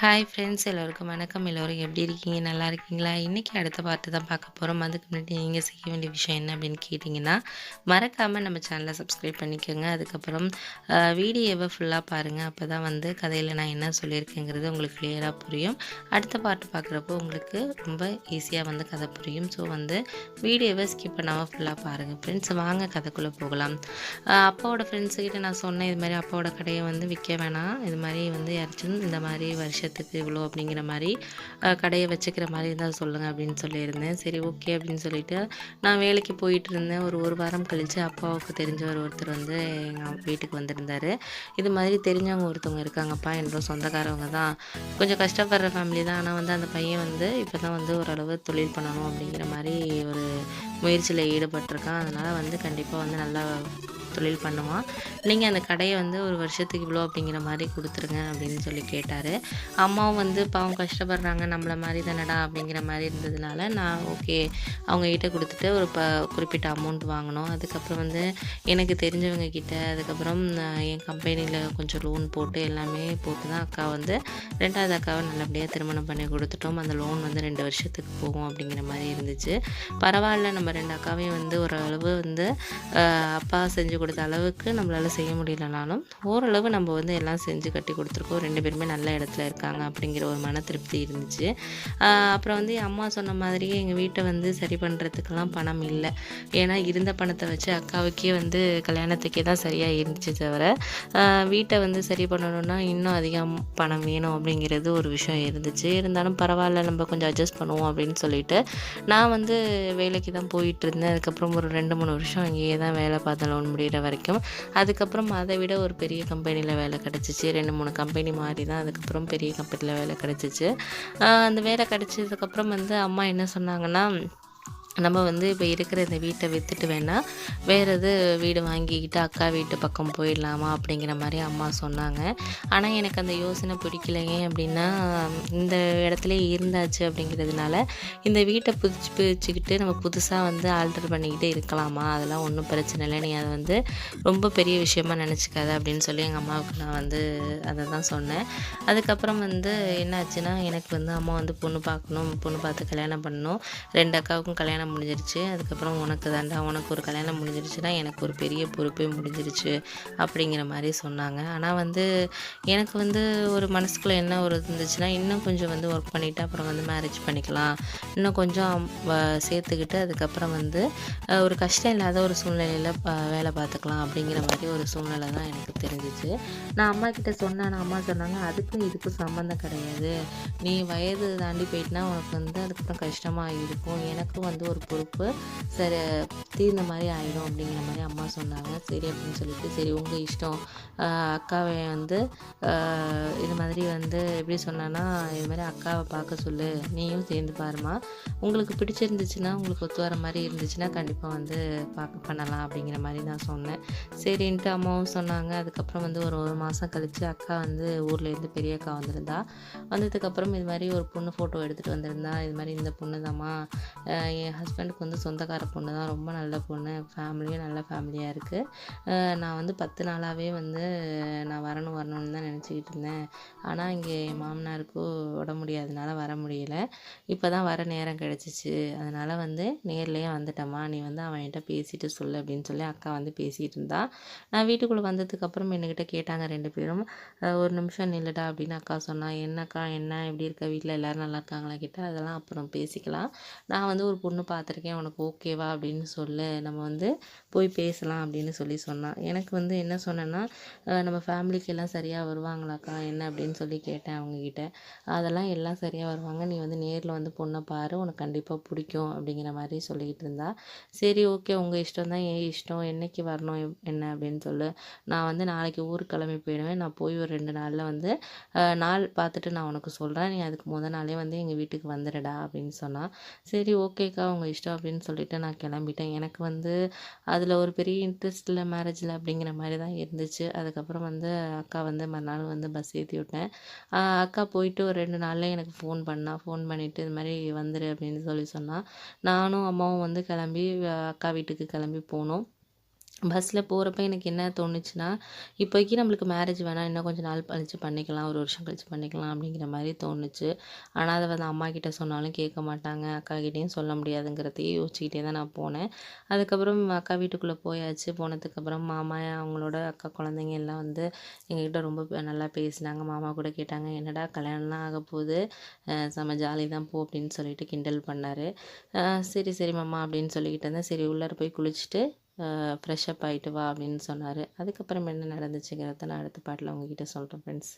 Hi friends எல்லோருக்கும் வணக்கம். எல்லோரும் எப்படி இருக்கீங்க? நல்லா இருக்கீங்களா? இன்றைக்கி அடுத்த பாட்டு தான் பார்க்க போகிறோம் அதுக்கு முன்னாடி நீங்கள் செய்ய வேண்டிய விஷயம் என்ன அப்படின்னு கேட்டிங்கன்னா மறக்காமல் நம்ம சேனலை சப்ஸ்கிரைப் பண்ணிக்கோங்க. அதுக்கப்புறம் வீடியோவை ஃபுல்லாக பாருங்கள் அப்போ தான் வந்து கதையில் நான் என்ன சொல்லியிருக்கேங்கிறது உங்களுக்கு கிளியராக புரியும். அடுத்த பாட்டு பார்க்குறப்போ உங்களுக்கு ரொம்ப ஈஸியாக வந்து கதை புரியும். ஸோ வந்து வீடியோவை ஸ்கிப் பண்ணாமல் ஃபுல்லாக பாருங்கள் ஃப்ரெண்ட்ஸ் வாங்க கதைக்குள்ளே போகலாம். அப்பாவோட ஃப்ரெண்ட்ஸுக்கிட்ட நான் சொன்னேன் இது மாதிரி அப்பாவோட கடையை வந்து விற்க வேணாம். இது மாதிரி வந்து யாராச்சும் இந்த மாதிரி வருஷம் வருஷத்துக்கு இவ்வளோ அப்படிங்கிற மாதிரி கடையை வச்சுக்கிற மாதிரி இருந்தால் சொல்லுங்கள் அப்படின்னு சொல்லியிருந்தேன். சரி ஓகே அப்படின்னு சொல்லிட்டு நான் வேலைக்கு போயிட்டு இருந்தேன். ஒரு ஒரு வாரம் கழித்து அப்பாவுக்கு தெரிஞ்சவர் ஒருத்தர் வந்து எங்கள் வீட்டுக்கு வந்திருந்தார். இது மாதிரி தெரிஞ்சவங்க ஒருத்தவங்க இருக்காங்கப்பா. என்றும் சொந்தக்காரவங்க தான். கொஞ்சம் கஷ்டப்படுற ஃபேமிலி தான். ஆனால் வந்து அந்த பையன் வந்து இப்போ தான் வந்து ஓரளவு தொழில் பண்ணணும் அப்படிங்கிற மாதிரி ஒரு முயற்சியில் ஈடுபட்டிருக்கான். அதனால் வந்து கண்டிப்பாக வந்து நல்லா தொழில் பண்ணுவான். நீங்கள் அந்த கடையை வந்து ஒரு வருஷத்துக்கு இவ்வளோ அப்படிங்கிற மாதிரி கொடுத்துருங்க அப்படின்னு சொல்லி கேட்டார். அம்மாவும் வந்து பாவம் கஷ்டப்படுறாங்க நம்மள மாதிரி தானடா அப்படிங்கிற மாதிரி இருந்ததுனால நான் ஓகே அவங்ககிட்ட கொடுத்துட்டு ஒரு ப குறிப்பிட்ட அமௌண்ட் வாங்கினோம். அதுக்கப்புறம் வந்து எனக்கு தெரிஞ்சவங்க கிட்ட அதுக்கப்புறம் என் கம்பெனியில் கொஞ்சம் லோன் போட்டு எல்லாமே போட்டு தான் அக்கா வந்து ரெண்டாவது அக்காவை நல்லபடியாக திருமணம் பண்ணி கொடுத்துட்டோம். அந்த லோன் வந்து ரெண்டு வருஷத்துக்கு போகும் அப்படிங்கிற மாதிரி இருந்துச்சு. பரவாயில்ல நம்ம ரெண்டு அக்காவையும் வந்து ஓரளவு வந்து அப்பா செஞ்சு கொடுத்த அளவுக்கு நம்மளால் செய்ய முடியலனாலும் ஓரளவு நம்ம வந்து எல்லாம் செஞ்சு கட்டி கொடுத்துருக்கோம். ரெண்டு பேருமே நல்ல இடத்துல இருக்காங்க அப்படிங்கிற ஒரு மன திருப்தி இருந்துச்சு. அப்புறம் வந்து என் அம்மா சொன்ன மாதிரியே எங்கள் வீட்டை வந்து சரி பண்ணுறதுக்கெல்லாம் பணம் இல்லை. ஏன்னா இருந்த பணத்தை வச்சு அக்காவுக்கே வந்து கல்யாணத்துக்கே தான் சரியாக இருந்துச்சு தவிர வீட்டை வந்து சரி பண்ணணும்னா இன்னும் அதிகம் பணம் வேணும் அப்படிங்கிறது ஒரு விஷயம் இருந்துச்சு. இருந்தாலும் பரவாயில்ல நம்ம கொஞ்சம் அட்ஜஸ்ட் பண்ணுவோம் அப்படின்னு சொல்லிட்டு நான் வந்து வேலைக்கு தான் போயிட்டு இருந்தேன். அதுக்கப்புறம் ஒரு ரெண்டு மூணு வருஷம் அங்கேயே தான் வேலை பார்த்தேன் லோன் முடிகிற வரைக்கும். அதுக்கப்புறம் அதை விட ஒரு பெரிய கம்பெனியில் வேலை கிடச்சிச்சு. ரெண்டு மூணு கம்பெனி மாறி தான் அதுக்கப்புறம் பெரிய கம்பெனியில் வேலை கிடச்சிச்சு. அந்த வேலை கிடச்சதுக்கப்புறம் வந்து அம்மா என்ன சொன்னாங்கன்னா நம்ம வந்து இப்போ இருக்கிற இந்த வீட்டை விற்றுட்டு வேணால் வேறு எது வீடு வாங்கிக்கிட்டு அக்கா வீட்டு பக்கம் போயிடலாமா அப்படிங்கிற மாதிரி அம்மா சொன்னாங்க. ஆனால் எனக்கு அந்த யோசனை பிடிக்கல ஏன் அப்படின்னா இந்த இடத்துல இருந்தாச்சு அப்படிங்கிறதுனால இந்த வீட்டை புதிச்சு பிரிச்சுக்கிட்டு நம்ம புதுசாக வந்து ஆல்டர் பண்ணிக்கிட்டு இருக்கலாமா? அதெல்லாம் ஒன்றும் பிரச்சனை இல்லை. நீ அதை வந்து ரொம்ப பெரிய விஷயமா நினச்சிக்காத அப்படின்னு சொல்லி எங்கள் அம்மாவுக்கு நான் வந்து அதை தான் சொன்னேன். அதுக்கப்புறம் வந்து என்னாச்சுன்னா எனக்கு வந்து அம்மா வந்து பொண்ணு பார்க்கணும் பொண்ணு பார்த்து கல்யாணம் பண்ணணும். ரெண்டு அக்காவுக்கும் கல்யாணம் முடிஞ்சிருச்சு. அதுக்கப்புறம் உனக்கு தாண்டா உனக்கு ஒரு கல்யாணம் முடிஞ்சிருச்சுன்னா எனக்கு ஒரு பெரிய பொறுப்பே முடிஞ்சிருச்சு அப்படிங்கிற மாதிரி சொன்னாங்க. ஆனால் வந்து எனக்கு வந்து ஒரு மனசுக்குள்ளே என்ன ஒரு இருந்துச்சுன்னா இன்னும் கொஞ்சம் வந்து ஒர்க் பண்ணிவிட்டு அப்புறம் வந்து மேரேஜ் பண்ணிக்கலாம். இன்னும் கொஞ்சம் சேர்த்துக்கிட்டு அதுக்கப்புறம் வந்து ஒரு கஷ்டம் இல்லாத ஒரு சூழ்நிலையில் வேலை பார்த்துக்கலாம் அப்படிங்கிற மாதிரி ஒரு சூழ்நிலை தான் எனக்கு தெரிஞ்சிச்சு. நான் அம்மா கிட்டே சொன்னேன். அம்மா சொன்னாங்க அதுக்கும் இதுக்கும் சம்மந்தம் கிடையாது. நீ வயது தாண்டி போயிட்டுனா உனக்கு வந்து அதுக்கப்புறம் கஷ்டமாக இருக்கும். எனக்கும் வந்து ஒரு பொறுப்பு. சரி தீர்ந்த மாதிரி ஆயிடும் அப்படிங்கிற மாதிரி அம்மா சொன்னாங்க. சரி அப்படின்னு சொல்லிட்டு சரி உங்கள் இஷ்டம். அக்காவை வந்து இது மாதிரி வந்து எப்படி சொன்னான்னா இது மாதிரி அக்காவை பார்க்க சொல்லு. நீயும் சேர்ந்து பாருமா உங்களுக்கு பிடிச்சிருந்துச்சுன்னா உங்களுக்கு ஒத்து வர மாதிரி இருந்துச்சுன்னா கண்டிப்பாக வந்து பார்க்க பண்ணலாம் அப்படிங்கிற மாதிரி நான் சொன்னேன். சரின்ட்டு அம்மாவும் சொன்னாங்க. அதுக்கப்புறம் வந்து ஒரு ஒரு மாதம் கழித்து அக்கா வந்து ஊர்லேருந்து பெரிய அக்கா வந்திருந்தா. வந்ததுக்கப்புறம் இது மாதிரி ஒரு பொண்ணு ஃபோட்டோ எடுத்துகிட்டு வந்திருந்தா. இது மாதிரி இந்த பொண்ணு தாம்மா என் ஹஸ்பண்டுக்கு வந்து சொந்தக்கார பொண்ணு தான். ரொம்ப நல்ல பொண்ணு. ஃபேமிலியும் நல்ல ஃபேமிலியாக இருக்குது நான் வந்து பத்து நாளாகவே வந்து நான் வரணும் வரணும்னு தான் நினச்சிக்கிட்டு இருந்தேன். ஆனால் இங்கே என் மாமனாருக்கு உட முடியாதனால வர முடியல. இப்போ தான் வர நேரம் கிடச்சிச்சு. அதனால் வந்து நேர்லேயே வந்துட்டம்மா. நீ வந்து அவன்கிட்ட பேசிட்டு சொல்லு அப்படின்னு சொல்லி அக்கா வந்து பேசிகிட்டு இருந்தா. நான் வீட்டுக்குள்ளே வந்ததுக்கப்புறம் என்கிட்ட கேட்டாங்க ரெண்டு பேரும். ஒரு நிமிஷம் நில்லுடா அப்படின்னு அக்கா சொன்னா. என்னக்கா என்ன எப்படி இருக்க? வீட்டில் எல்லோரும் நல்லா இருக்காங்களா? கிட்ட அதெல்லாம் அப்புறம் பேசிக்கலாம். நான் வந்து ஒரு பொண்ணு பார்த்துருக்கேன் உனக்கு ஓகேவா அப்படின்னு சொல்லு. நம்ம வந்து போய் பேசலாம் அப்படின்னு சொல்லி சொன்னான். எனக்கு வந்து என்ன சொன்னேன்னா நம்ம ஃபேமிலிக்கு எல்லாம் சரியாக வருவாங்களாக்கா என்ன அப்படின்னு சொல்லி கேட்டேன் அவங்கக்கிட்ட அதெல்லாம் எல்லாம் சரியாக வருவாங்க. நீ வந்து நேரில் வந்து பொண்ணை பாரு உனக்கு கண்டிப்பாக பிடிக்கும் அப்படிங்கிற மாதிரி சொல்லிக்கிட்டு இருந்தா. சரி ஓகே உங்கள் இஷ்டம் தான் என் இஷ்டம் என்னைக்கு வரணும் எப்- என்ன அப்படின்னு சொல்லு. நான் வந்து நாளைக்கு ஊருக்கு கிளம்பி போயிடுவேன். நான் போய் ஒரு ரெண்டு நாளில் வந்து நாள் பார்த்துட்டு நான் உனக்கு சொல்கிறேன் நீ அதுக்கு முத நாளே வந்து எங்கள் வீட்டுக்கு வந்துடுடா அப்படின்னு சொன்னால் சரி ஓகேக்கா உங்கள் இஷ்டம் அப்படின்னு சொல்லிட்டு நான் கிளம்பிட்டேன். எனக்கு வந்து அதில் ஒரு பெரிய இன்ட்ரெஸ்ட் இல்லை மேரேஜில் அப்படிங்கிற மாதிரி தான் இருந்துச்சு. அதுக்கப்புறம் வந்து அக்கா வந்து மறுநாள் வந்து பஸ் ஏற்றி விட்டேன். அக்கா போயிட்டு ஒரு ரெண்டு நாளில் எனக்கு ஃபோன் பண்ணா ஃபோன் பண்ணிவிட்டு இது மாதிரி வந்துரு அப்படின்னு சொல்லி சொன்னால் நானும் அம்மாவும் வந்து கிளம்பி அக்கா வீட்டுக்கு கிளம்பி போனோம். பஸ்ஸில் போகிறப்ப எனக்கு என்ன தோணுச்சுன்னா, இப்போதைக்கு நம்மளுக்கு மேரேஜ் வேணாம். இன்னும் கொஞ்சம் நாள் கழிச்சு பண்ணிக்கலாம். ஒரு வருஷம் கழிச்சு பண்ணிக்கலாம் அப்படிங்கிற மாதிரி தோணுச்சு. ஆனால் அதை வந்து அம்மாகிட்ட சொன்னாலும் கேட்க மாட்டாங்க. அக்கா கிட்டேயும் சொல்ல முடியாதுங்கிறதையே யோசிச்சுக்கிட்டே தான் நான் போனேன். அதுக்கப்புறம் அக்கா வீட்டுக்குள்ளே போயாச்சு. போனதுக்கப்புறம் மாமா, அவங்களோட அக்கா குழந்தைங்க எல்லாம் வந்து எங்ககிட்ட ரொம்ப நல்லா பேசினாங்க. மாமா கூட கேட்டாங்க, "என்னடா கல்யாணம்லாம் ஆக போகுது செம்ம ஜாலி தான் போ" அப்படின்னு சொல்லிட்டு கிண்டல் பண்ணார் சரி, சரி மாமா அப்படின்னு சொல்லிக்கிட்டு இருந்தேன். சரி உள்ளார போய் குளிச்சுட்டு அ ஃப்ரெஷ் அப் வா அப்படின்னு சொன்னார் அதுக்கப்புறம் என்ன நடந்துச்சுங்கிறத நான் அடுத்த பாட்டில் உங்ககிட்ட சொல்கிறேன் ஃப்ரெண்ட்ஸ்.